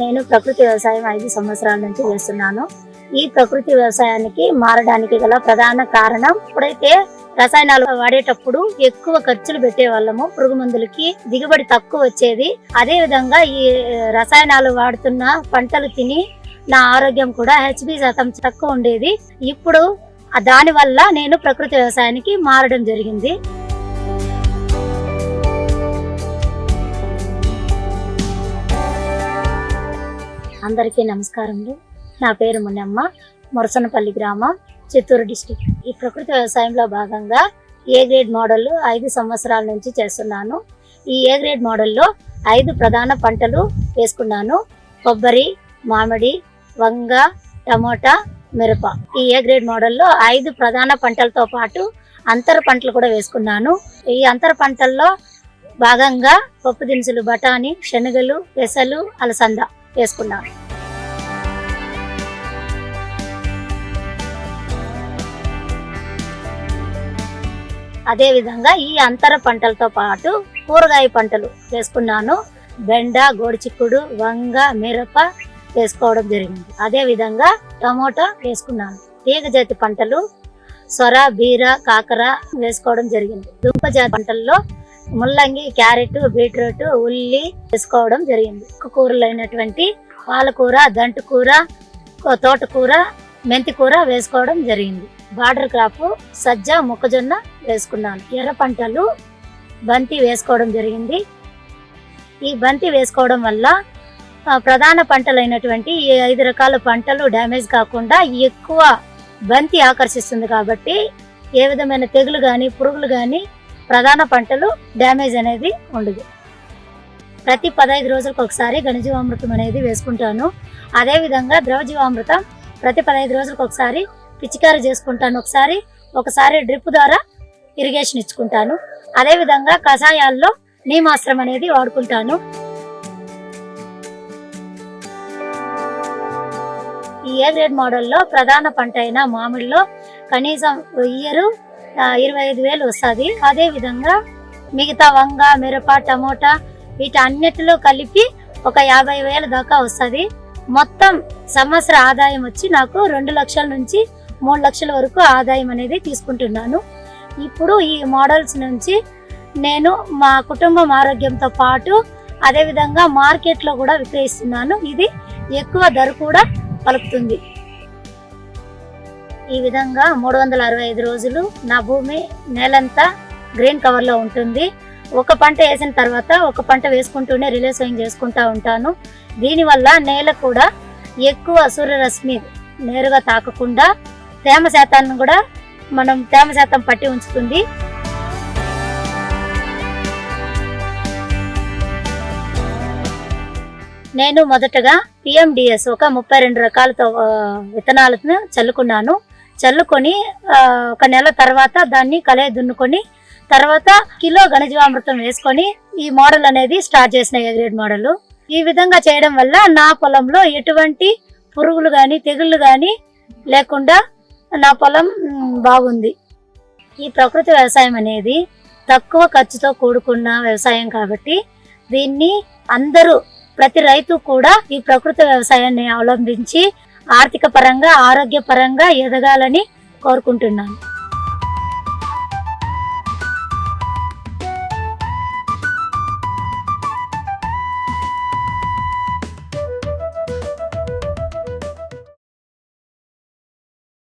నేను ప్రకృతి వ్యవసాయం ఐదు సంవత్సరాల నుంచి చేస్తున్నాను. ఈ ప్రకృతి వ్యవసాయానికి మారడానికి గల ప్రధాన కారణం ఇప్పుడైతే రసాయనాలు వాడేటప్పుడు ఎక్కువ ఖర్చులు పెట్టే వాళ్ళము పురుగు మందులకి దిగుబడి తక్కువ వచ్చేది అదే విధంగా ఈ రసాయనాలు వాడుతున్న పంటలు తిని నా ఆరోగ్యం కూడా హెచ్బి శాతం తక్కువ ఉండేది. ఇప్పుడు దానివల్ల నేను ప్రకృతి వ్యవసాయానికి మారడం జరిగింది. అందరికీ నమస్కారములు. నా పేరు మున్నమ్మ మురసనపల్లి గ్రామం చిత్తూరు డిస్టిక్. ఈ ప్రకృతి వ్యవసాయంలో భాగంగా ఏ గ్రేడ్ మోడల్ ఐదు సంవత్సరాల నుంచి చేస్తున్నాను. ఈ ఏ గ్రేడ్ మోడల్లో ఐదు ప్రధాన పంటలు వేసుకున్నాను. కొబ్బరి మామిడి వంగ టమోటా మిరప. ఈ ఏ గ్రేడ్ మోడల్లో ఐదు ప్రధాన పంటలతో పాటు అంతర పంటలు కూడా వేసుకున్నాను. ఈ అంతర పంటల్లో భాగంగా పప్పు దినుసులు బఠానీ శనగలు పెసలు అలసంద. వేసుకున్నాను అదేవిధంగా ఈ అంతర పంటలతో పాటు కూరగాయ పంటలు వేసుకున్నాను. బెండ గోడిచిక్కుడు వంగ మిరప వేసుకోవడం జరిగింది. అదే విధంగా టమోటా వేసుకున్నాను. తీగ జాతి పంటలు సొర బీర కాకర వేసుకోవడం జరిగింది. దుంప జాతి పంటల్లో ముల్లంగి క్యారెట్ బీట్రూట్ ఉల్లి వేసుకోవడం జరిగింది. కూరలు అయినటువంటి పాలకూర దంటుకూర తోటకూర మెంతి కూర వేసుకోవడం జరిగింది. బార్డర్ క్రాప్ సజ్జ మొక్కజొన్న వేసుకున్నాను. ఎర్ర పంటలు బంతి వేసుకోవడం జరిగింది. ఈ బంతి వేసుకోవడం వల్ల ప్రధాన పంటలైనటువంటి ఈ ఐదు రకాల పంటలు డ్యామేజ్ కాకుండా ఎక్కువ బంతి ఆకర్షిస్తుంది కాబట్టి ఏ విధమైన తెగులు కానీ పురుగులు కానీ ప్రధాన పంటలు డ్యామేజ్ అనేది ఉండదు. ప్రతి పదహైదు రోజులకు ఒకసారి ఘనజీవామృతం అనేది వేసుకుంటాను. అదేవిధంగా ద్రవజీవామృతం ప్రతి పదహైదు రోజులకు ఒకసారి పిచికారి చేసుకుంటాను. ఒకసారి ఒకసారి డ్రిప్ ద్వారా ఇరిగేషన్ ఇచ్చుకుంటాను. అదేవిధంగా కషాయాల్లో నీమాస్త్రం అనేది వాడుకుంటాను. ఈ ఏ గ్రేడ్ మోడల్లో ప్రధాన పంట అయిన మామిడిలో కనీసం వెయ్యరు ఇరవై ఐదు వేలు వస్తుంది. అదేవిధంగా మిగతా వంగ మిరప టమోటా వీటి అన్నిటిలో కలిపి ఒక యాభై వేల దాకా వస్తుంది. మొత్తం సంవత్సర ఆదాయం వచ్చి నాకు రెండు లక్షల నుంచి మూడు లక్షల వరకు ఆదాయం అనేది తీసుకుంటున్నాను. ఇప్పుడు ఈ మోడల్స్ నుంచి నేను మా కుటుంబం ఆరోగ్యంతో పాటు అదేవిధంగా మార్కెట్లో కూడా విక్రయిస్తున్నాను. ఇది ఎక్కువ ధర కూడా పలుకుతుంది. ఈ విధంగా మూడు వందల అరవై ఐదు రోజులు నా భూమి నేలంతా గ్రీన్ కవర్లో ఉంటుంది. ఒక పంట వేసిన తర్వాత ఒక పంట వేసుకుంటూనే రిలే సోయింగ్ చేసుకుంటా ఉంటాను. దీనివల్ల నేల కూడా ఎక్కువ సూర్యరశ్మి నేరుగా తాకకుండా తేమ శాతాన్ని కూడా మనం తేమ శాతం పట్టి ఉంచుతుంది. నేను మొదటగా పిఎండిఎస్ ఒక ముప్పై రెండు రకాలతో విత్తనాలను చల్లుకున్నాను. చల్లుకొని ఒక నెల తర్వాత దాన్ని కలయ దున్నుకొని తర్వాత కిలో ఘనజీవామృతం వేసుకొని ఈ మోడల్ అనేది స్టార్ట్ చేసిన ఏ గ్రేడ్ మోడల్. ఈ విధంగా చేయడం వల్ల నా పొలంలో ఎటువంటి పురుగులు కానీ తెగుళ్ళు కానీ లేకుండా నా పొలం బాగుంది. ఈ ప్రకృతి వ్యవసాయం అనేది తక్కువ ఖర్చుతో కూడుకున్న వ్యవసాయం కాబట్టి దీన్ని అందరూ ప్రతి రైతు కూడా ఈ ప్రకృతి వ్యవసాయాన్ని అవలంబించి ఆర్థిక పరంగా ఆరోగ్య పరంగా ఎదగాలని కోరుకుంటున్నాను.